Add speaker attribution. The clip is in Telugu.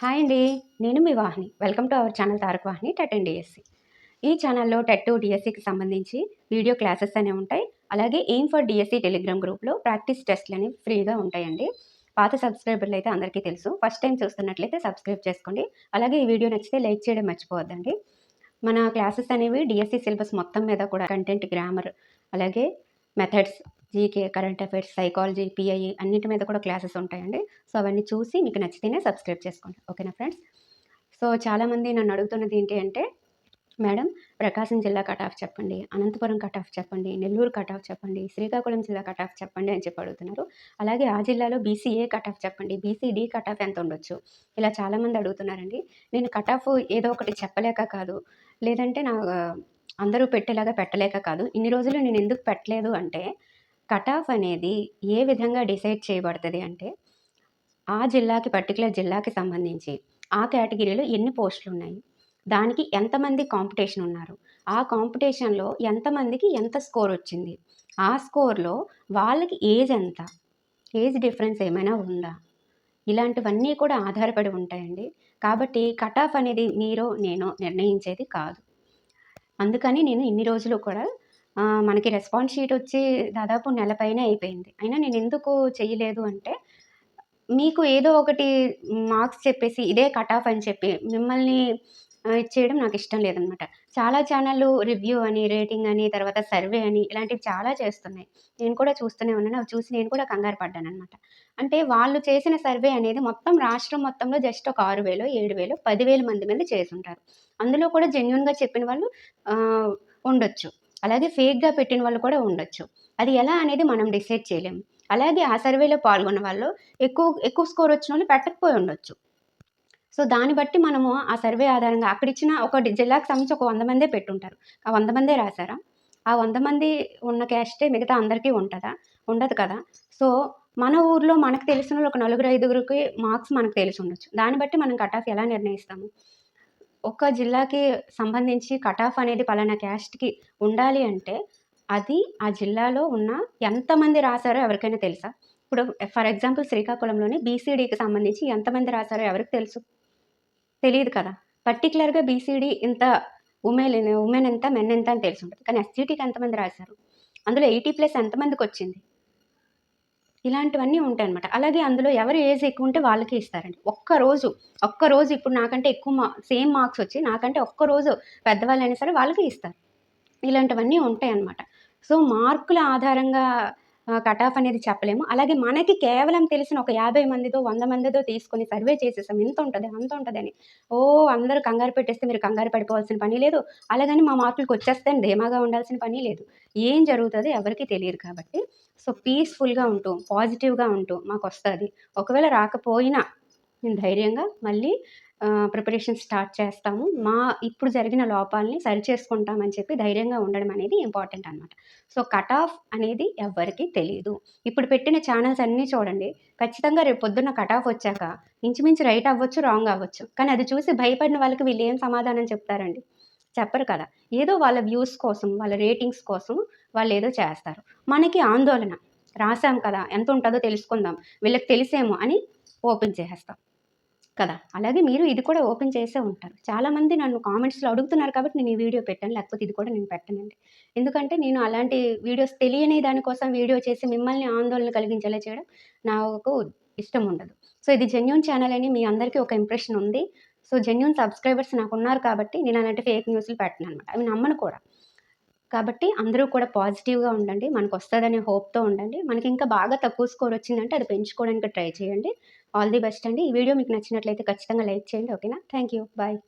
Speaker 1: హాయ్ అండి నేను మీ Vahini. Welcome to our channel Tarak Vahini TET and DSC. ఈ ఛానల్లో టెట్ టు డిఎస్సికి సంబంధించి వీడియో క్లాసెస్ అనేవి ఉంటాయి. అలాగే ఎయిమ్ ఫర్ డిఎస్సి టెలిగ్రామ్ గ్రూప్లో ప్రాక్టీస్ టెస్ట్లు అనేవి ఫ్రీగా ఉంటాయండి. పాత సబ్స్క్రైబర్లు అయితే అందరికీ తెలుసు. ఫస్ట్ టైం చూస్తున్నట్లయితే సబ్స్క్రైబ్ చేసుకోండి. అలాగే ఈ వీడియో నచ్చితే లైక్ చేయడం మర్చిపోవద్దండి. మన క్లాసెస్ అనేవి డిఎస్సి సిలబస్ మొత్తం మీద కూడా కంటెంట్ గ్రామర్ అలాగే methods GK current affairs psychology PIE అన్నిటి మీద కూడా క్లాసెస్ ఉంటాయండి. సో అవన్నీ చూసి మీకు నచ్చితేనే సబ్స్క్రైబ్ చేసుకోండి. ఓకేనా ఫ్రెండ్స్? సో చాలామంది నన్ను అడుగుతున్నది ఏంటి అంటే మేడం ప్రకాశం జిల్లా కట్ ఆఫ్ చెప్పండి అనంతపురం కట్ ఆఫ్ చెప్పండి నెల్లూరు కట్ ఆఫ్ చెప్పండి శ్రీకాకుళం జిల్లా కట్ ఆఫ్ చెప్పండి అని చెప్పి అడుగుతున్నారు. అలాగే ఆ జిల్లాలో బీసీఏ కట్ ఆఫ్ చెప్పండి బీసీడీ కట్ ఆఫ్ ఎంత ఉండొచ్చు? ఇలా చాలామంది అడుగుతున్నారండి. నేను కట్ ఆఫ్ ఏదో ఒకటి చెప్పలేక కాదు లేదంటే నా అందరూ పెట్టేలాగా పెట్టలేక కాదు. ఇన్ని రోజులు నేను ఎందుకు పెట్టలేదు అంటే కట్ ఆఫ్ అనేది ఏ విధంగా డిసైడ్ చేయబడుతుంది అంటే ఆ జిల్లాకి పర్టికులర్ జిల్లాకి సంబంధించి ఆ కేటగిరీలో ఎన్ని పోస్టులు ఉన్నాయి దానికి ఎంతమంది కాంపిటీషన్ ఉన్నారు ఆ కాంపిటీషన్లో ఎంతమందికి ఎంత స్కోర్ వచ్చింది ఆ స్కోర్లో వాళ్ళకి ఏజ్ ఎంత ఏజ్ డిఫరెన్స్ ఏమైనా ఉందా ఇలాంటివన్నీ కూడా ఆధారపడి ఉంటాయండి. కాబట్టి కట్ ఆఫ్ అనేది మీరు నేను నిర్ణయించేది కాదు. అందుకని నేను ఇన్ని రోజులు కూడా మనకి రెస్పాన్స్ షీట్ వచ్చి దాదాపు నెల పైన అయిపోయింది. అయినా నేను ఎందుకు చేయలేదు అంటే మీకు ఏదో ఒకటి మార్క్స్ చెప్పేసి ఇదే కట్ ఆఫ్ అని చెప్పి మిమ్మల్ని ఇచ్చేయడం నాకు ఇష్టం లేదనమాట. చాలా ఛానళ్ళు రివ్యూ అని రేటింగ్ అని తర్వాత సర్వే అని ఇలాంటివి చాలా చేస్తున్నాయి. నేను కూడా చూస్తూనే ఉన్నాను. అవి చూసి నేను కూడా కంగారు పడ్డాను అనమాట అంటే వాళ్ళు చేసిన సర్వే అనేది మొత్తం రాష్ట్రం మొత్తంలో జస్ట్ ఒక ఆరు వేలు ఏడు వేలు పదివేల మంది మీద చేసి ఉంటారు అందులో కూడా జెన్యున్గా చెప్పిన వాళ్ళు ఉండొచ్చు. అలాగే ఫేక్గా పెట్టిన వాళ్ళు కూడా ఉండొచ్చు. అది ఎలా అనేది మనం డిసైడ్ చేయలేము. అలాగే ఆ సర్వేలో పాల్గొన్న వాళ్ళు ఎక్కువ ఎక్కువ స్కోర్ వచ్చిన వాళ్ళు పెట్టకపోయి ఉండొచ్చు. సో దాన్ని బట్టి మనము ఆ సర్వే ఆధారంగా అక్కడ ఇచ్చిన ఒక జిల్లాకు సంబంధించి ఒక వంద మందే పెట్టుంటారు. ఆ వంద మందే రాశారా ఆ వంద మంది ఉన్న క్యాస్టే మిగతా అందరికీ ఉంటుందా? ఉండదు కదా. సో మన ఊర్లో మనకు తెలిసిన ఒక నలుగురు ఐదుగురికి మార్క్స్ మనకు తెలిసి ఉండొచ్చు. దాన్ని బట్టి మనం కట్ ఆఫ్ ఎలా నిర్ణయిస్తాము? ఒక్క జిల్లాకి సంబంధించి కట్ ఆఫ్ అనేది పలానా క్యాస్ట్కి ఉండాలి అంటే అది ఆ జిల్లాలో ఉన్న ఎంతమంది రాశారో ఎవరికైనా తెలుసా? ఇప్పుడు ఫర్ ఎగ్జాంపుల్ శ్రీకాకుళంలోని బీసీడీకి సంబంధించి ఎంతమంది రాశారో ఎవరికి తెలుసు? తెలియదు కదా. పర్టికులర్గా బీసీడీ ఇంత ఉమెన్ ఉమెన్ ఎంత మెన్ ఎంత అని తెలిసి ఉంటుంది కానీ ఎస్సీటీకి ఎంతమంది రాశారు? అందులో ఎయిటీ ప్లస్ ఎంతమందికి వచ్చింది? ఇలాంటివన్నీ ఉంటాయి అనమాట అలాగే అందులో ఎవరు ఏజ్ ఎక్కువ ఉంటే వాళ్ళకి ఇస్తారండి. ఒక్కరోజు ఒక్కరోజు ఇప్పుడు నాకంటే ఎక్కువ మా సేమ్ మార్క్స్ వచ్చి నాకంటే ఒక్కరోజు పెద్దవాళ్ళు అయినా సరే వాళ్ళకి ఇస్తారు. ఇలాంటివన్నీ ఉంటాయి అన్నమాట సో మార్కుల ఆధారంగా కట్ ఆఫ్ అనేది చెప్పలేము. అలాగే మనకి కేవలం తెలిసిన ఒక యాభై మందితో వంద మందితో తీసుకొని సర్వే చేసేసాం. ఇంత ఉంటుంది? అంత ఉంటుంది అని ఓ అందరూ కంగారు పెట్టేస్తే మీరు కంగారు పడిపోవాల్సిన పని లేదు. అలాగని మా మార్కులకు వచ్చేస్తే ధీమాగా ఉండాల్సిన పని లేదు. ఏం జరుగుతుందో ఎవరికి తెలియదు కాబట్టి. సో పీస్ఫుల్గా ఉంటూ పాజిటివ్గా ఉంటూ మాకు వస్తుంది. ఒకవేళ రాకపోయినా నేను ధైర్యంగా మళ్ళీ ప్రిపరేషన్ స్టార్ట్ చేస్తాము. మా ఇప్పుడు జరిగిన లోపాలని సరి చేసుకుంటామని చెప్పి ధైర్యంగా ఉండడం అనేది ఇంపార్టెంట్ అనమాట సో కట్ ఆఫ్ అనేది ఎవరికి తెలియదు ఇప్పుడు పెట్టిన ఛానల్స్ అన్నీ చూడండి. ఖచ్చితంగా రేపు పొద్దున్న కట్ ఆఫ్ వచ్చాక ఇంచుమించు రైట్ అవ్వచ్చు రాంగ్ అవ్వచ్చు. కానీ అది చూసి భయపడిన వాళ్ళకి వీళ్ళు ఏం సమాధానం చెప్తారండి? చెప్పరు కదా. ఏదో వాళ్ళ వ్యూస్ కోసం వాళ్ళ రేటింగ్స్ కోసం వాళ్ళు ఏదో చేస్తారు. మనకి ఆందోళన. రాసాం కదా. ఎంత ఉంటుందో తెలుసుకుందాం. వీళ్ళకి తెలిసేమో అని ఓపెన్ చేసేస్తాం. కదా? అలాగే మీరు ఇది కూడా ఓపెన్ చేసే ఉంటారు. చాలామంది నన్ను కామెంట్స్లో అడుగుతున్నారు కాబట్టి నేను ఈ వీడియో పెట్టాను లేకపోతే ఇది కూడా నేను పెట్టనండి. ఎందుకంటే నేను అలాంటి వీడియోస్ తెలియని దానికోసం వీడియో చేసి మిమ్మల్ని ఆందోళన కలిగించేలా చేయడం నాకు ఇష్టం ఉండదు. సో ఇది జెన్యున్ ఛానల్ అని మీ అందరికీ ఒక ఇంప్రెషన్ ఉంది. సో జెన్యున్ సబ్స్క్రైబర్స్ నాకు ఉన్నారు కాబట్టి నేను అలాంటి ఫేక్ న్యూస్లు పెట్టను అనమాట అవి నమ్మను కూడా. కాబట్టి అందరూ కూడా పాజిటివ్గా ఉండండి మనకు వస్తుందనే హోప్తో ఉండండి. మనకి ఇంకా బాగా తక్కువ స్కోర్ వచ్చిందంటే అది పెంచుకోవడానికి ట్రై చేయండి. ఆల్ ది బెస్ట్ అండి. ఈ వీడియో మీకు నచ్చినట్లయితే ఖచ్చితంగా లైక్ చేయండి ఓకేనా? Thank you bye.